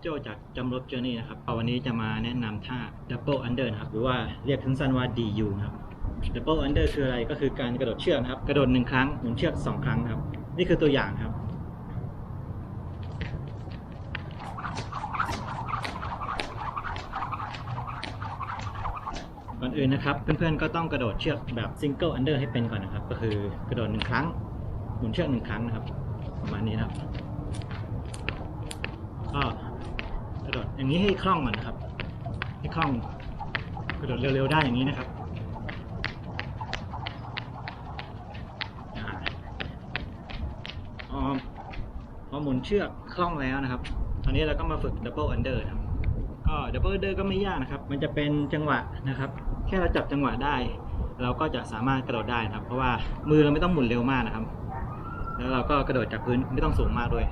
โจจากจำรบเจอร์นี่นะครับวันนี้จะมาแนะนำท่า Double Under นะครับ หรือว่าเรียกสั้นๆว่า DU นะครับ Double Under คืออะไรก็คือการกระโดดเชือกนะครับ กระโดดหนึ่งครั้งหมุนเชือกสองครั้งครับ นี่คือตัวอย่างครับ ก่อนอื่นนะครับ เพื่อนๆก็ต้องกระโดดเชือกแบบ Single Under ให้เป็นก่อนนะครับ ก็คือกระโดดหนึ่งครั้ง หมุนเชือกหนึ่งครั้งนะครับ ประมาณนี้นะครับก็ ระโดดอย่างนี้ให้คล่องก่อนนะครับ ให้คล่องกระโดดเร็วๆได้อย่างนี้นะครับอ่าพอพอหมุนเชือกคล่องแล้วนะครับตอนนี้เราก็มาฝึก Double Under นะครับก็ Double Under ก็ไม่ยากนะครับ มันจะเป็นจังหวะนะครับ แค่เราจับจังหวะได้ เราก็จะสามารถกระโดดได้นะครับ เพราะว่ามือเราไม่ต้องหมุนเร็วมากนะครับ แล้วเราก็กระโดดจากพื้นไม่ต้องสูงมากด้วย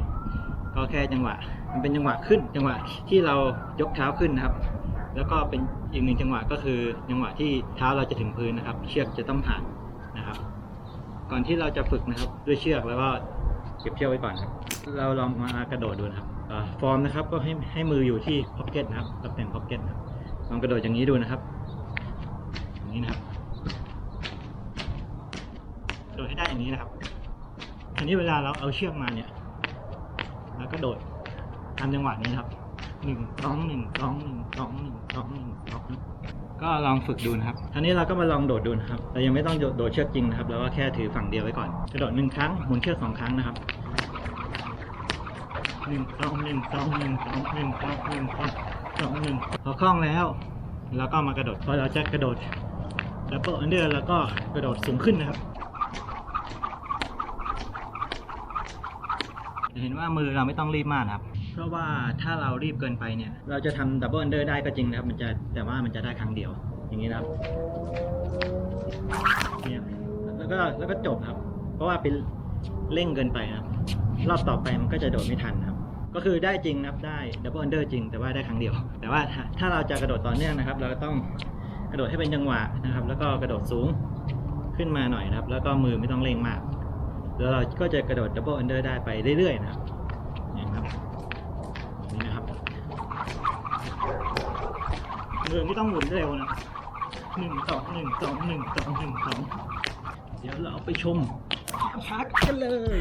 ก็แค่จังหวะ มันเป็นจังหวะขึ้น จังหวะที่เรายกเท้าขึ้นนะครับ แล้วก็เป็นอีกหนึ่งจังหวะก็คือ จังหวะที่เท้าเราจะถึงพื้นนะครับ เชือกจะต้องผ่านนะครับ ก่อนที่เราจะฝึกนะครับ ด้วยเชือกแล้วก็เก็บเชือกไว้ก่อนครับ เราลองมากระโดดดูนะครับฟอร์มนะครับก็ให้ให้มืออยู่ที่พ็อกเก็ตนะครับตำแหน่งพ็อกเก็ตนะครับลองกระโดดอย่างนี้ดูนะครับอย่างนี้นะครับกระโดดให้ได้อย่างนี้นะครับทีนี้เวลาเราเอาเชือกมาเนี่ย แล้วก็โดดตามจังหวะนี้นะครับหนึ่งสองหนึ่งสองหนึ่งสองหนึ่งสองหนึ่งสองก็ลองฝึกดูนะครับทีนี้เราก็มาลองโดดดูนะครับเรายังไม่ต้องโดดเชือกจริงนะครับเราก็แค่ถือฝั่งเดียวไว้ก่อนกระโดดหนึ่งครั้งหมุนเชือกสองครั้งนะครับหนึ่งสองหนึ่งสองหนึ่งสองหนึ่งสองหนึ่งสองสองหนึ่งพอคล่องแล้วแล้วก็มากระโดดพอเราจะกระโดดดับเบิลอันเดอร์แล้วก็กระโดดสูงขึ้นนะครับ จะเห็นว่ามือเราไม่ต้องรีบมากครับ เพราะว่าถ้าเรารีบเกินไปเนี่ย เราจะทำดับเบิลอันเดอร์ได้ก็จริงนะครับ มันจะแต่ว่ามันจะได้ครั้งเดียว อย่างนี้นะครับเนี่ยแล้วก็แล้วก็จบครับ เพราะว่าเป็นเร่งเกินไปครับ รอบต่อไปมันก็จะโดดไม่ทันครับ ก็คือได้จริงนะครับได้ดับเบิลอันเดอร์จริงแต่ว่าได้ครั้งเดียว แต่ว่าถ้าถ้าเราจะกระโดดต่อเนื่องนะครับ เราก็ต้องกระโดดให้เป็นจังหวะนะครับ แล้วก็กระโดดสูงขึ้นมาหน่อยนะครับ แล้วก็มือไม่ต้องเร่งมาก แล้วเราก็จะกระโดดดับเบิลอันเดอร์ได้ไปเรื่อยๆนะครับนี่นะครับนี่นะครับเรือไม่ต้องหมุนเร็วนะหนึ่งสองหนึ่งสองหนึ่งสองหนึ่งสองเดี๋ยวเราไปชมพักกันเลย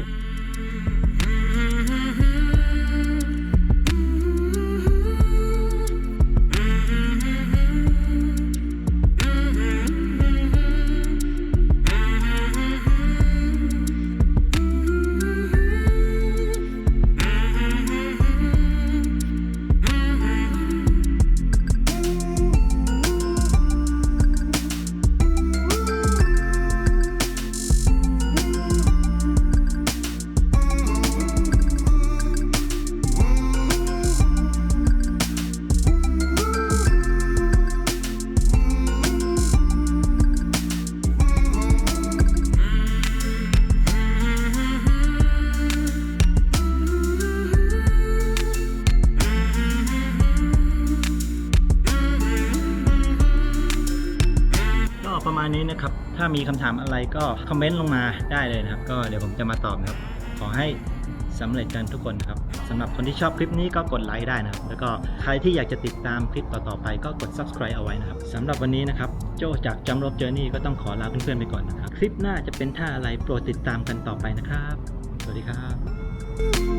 ประมาณนี้นะครับ ถ้ามีคำถามอะไรก็คอมเมนต์ลงมาได้เลยนะครับ ก็เดี๋ยวผมจะมาตอบนะครับ ขอให้สำเร็จกันทุกคนนะครับสำหรับคนที่ชอบคลิปนี้ก็กดไลค์ได้นะครับ แล้วก็ใครที่อยากจะติดตามคลิปต่อๆไปก็กด subscribe เอาไว้นะครับสำหรับวันนี้นะครับ โจจากจำรบเจอร์นี่ก็ต้องขอลาเพื่อนๆไปก่อนนะครับ คลิปหน้าจะเป็นท่าอะไรโปรดติดตามกันต่อไปนะครับ สวัสดีครับ